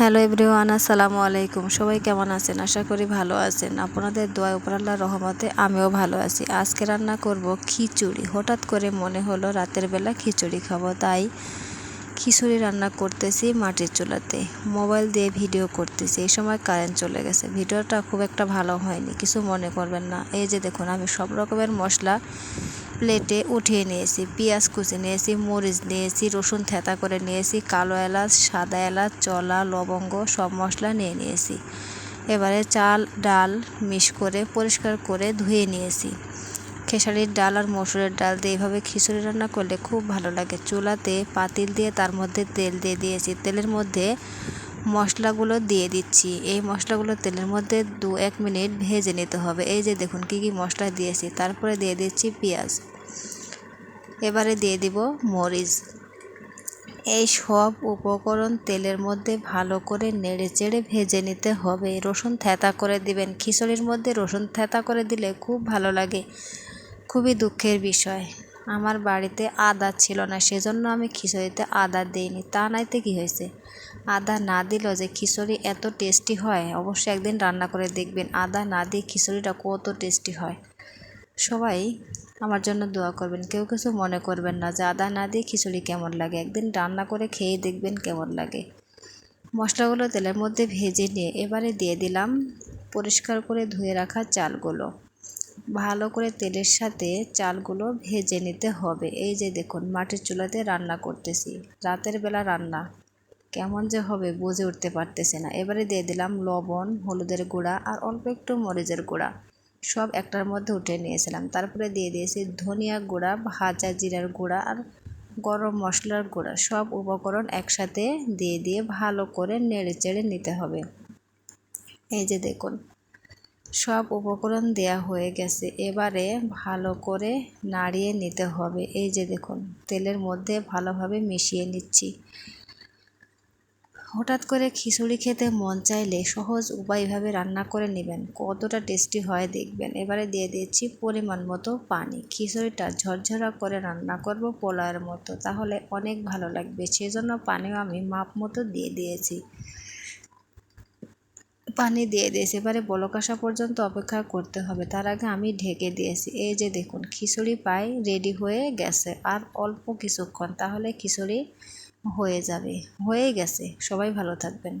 Hello everyone, আসসালামু আলাইকুম। সবাই কেমন আছেন? আশা করি ভালো আছেন। আপনাদের দোয়া উপর আল্লাহর রহমতে আমিও ভালো আছি। আজকে রান্না করব খিচুড়ি। হঠাৎ করে মনে হলো রাতের বেলা খিচুড়ি খাব, তাই খিচুড়ি রান্না করতেছি মাটির চুলাতে। মোবাইল দিয়ে ভিডিও করতেছি। এই সময় কারেন্ট চলে গেছে। ভিডিওটা খুব একটা ভালো হয়নি, কিছু মনে করবেন না। এই যে দেখুন, আমি সব রকমের মশলা প্লেটে উঠিয়ে নিয়েছি, পেঁয়াজ কুচি নিয়েছি, মরিচ নিয়েছি, রসুন থেতা করে নিয়েছি, কালো এলাচ, সাদা এলাচ, চলা, লবঙ্গ সব মশলা নিয়ে নিয়েছি। এবারে চাল, ডাল মিশ করে পরিষ্কার করে ধুয়ে নিয়েছি। খেসারির ডাল আর মসুরের ডাল দিয়ে এইভাবে খিচুড়ি রান্না করলে খুব ভালো লাগে। চুলাতে পাতিল দিয়ে তার মধ্যে তেল দিয়ে দিয়েছি। তেলের মধ্যে মশলাগুলো দিয়ে দিচ্ছি। এই মশলাগুলো তেলের মধ্যে দু এক মিনিট ভেজে নিতে হবে। এই যে দেখুন কী কী মশলা দিয়েছি। তারপরে দিয়ে দিচ্ছি পেঁয়াজ। এবারে দিয়ে দিব মরিচ। এই সব উপকরণ তেলের মধ্যে ভালো করে নেড়ে চেড়ে ভেজে নিতে হবে। রসুন থেতা করে দিবেন। খিচুড়ির মধ্যে রসুন থেতা করে দিলে খুব ভালো লাগে। খুবই দুঃখের বিষয়। আমার বাড়িতে আদা ছিল না, সেজন্য আমি খিচুড়িতে আদা দিইনি। তা নাইতে কি হয়েছে? আদা না দিলেও যে খিচুড়ি এত টেস্টি হয় অবশ্যই একদিন রান্না করে দেখবেন, আদা না দিয়ে খিচুড়িটা কত টেস্টি হয়। সবাই আমার জন্য দোয়া করবেন, কেউ কিছু মনে করবেন না যে আদা না দিয়ে খিচুড়ি কেমন লাগে। একদিন রান্না করে খেয়ে দেখবেন কেমন লাগে। মশলাগুলো তেলের মধ্যে ভেজে নিয়ে এবারে দিয়ে দিলাম পরিষ্কার করে ধুয়ে রাখা চালগুলো। ভালো করে তেলের সাথে চালগুলো ভেজে নিতে হবে। এই যে দেখুন, মাটির চুলাতে রান্না করতেছি। রাতের বেলা রান্না। কেমন যে হবে বুঝে উঠতে পারতেছে না। এবারে দিয়ে দিলাম লবণ, হলুদের গুঁড়া আর অল্প একটু মরিচের গুঁড়া। সব একটার মধ্যে উঠে নিয়েছিলাম। তারপরে দিয়ে দিয়েছি ধনিয়া গুঁড়া, ভাজা জিরার গুঁড়া আর গরম মশলার গুঁড়া। সব উপকরণ একসাথে দিয়ে দিয়ে ভালো করে নেড়ে চেড়ে নিতে হবে। এই যে দেখুন সব উপকরণ দেয়া হয়ে গেছে। এবারে ভালো করে নাড়িয়ে নিতে হবে। এই যে দেখুন, তেলের মধ্যে ভালোভাবে মিশিয়ে নিচ্ছি। হঠাৎ করে খিচুড়ি খেতে মন চাইলে সহজ উপায়ভাবে রান্না করে নেবেন। কতটা টেস্টি হয় দেখবেন। এবারে দিয়ে দিচ্ছি পরিমাণ মতো পানি। খিচুড়িটা ঝরঝরা করে রান্না করব পোলাওয়ের মতো। তাহলে অনেক ভালো লাগবে। সেজন্য পানিও আমি মাপ মতো দিয়ে দিয়েছি। পানি দিয়ে দিয়েছি। এবারে বলক আসা পর্যন্ত অপেক্ষা করতে হবে। তার আগে আমি ঢেকে দিয়েছি। এই যে দেখুন, খিচুড়ি পাই রেডি হয়ে গেছে। আর অল্প কিছুক্ষণ, তাহলে খিচুড়ি হয়ে যাবে। হয়ে গেছে। সবাই ভালো থাকবেন।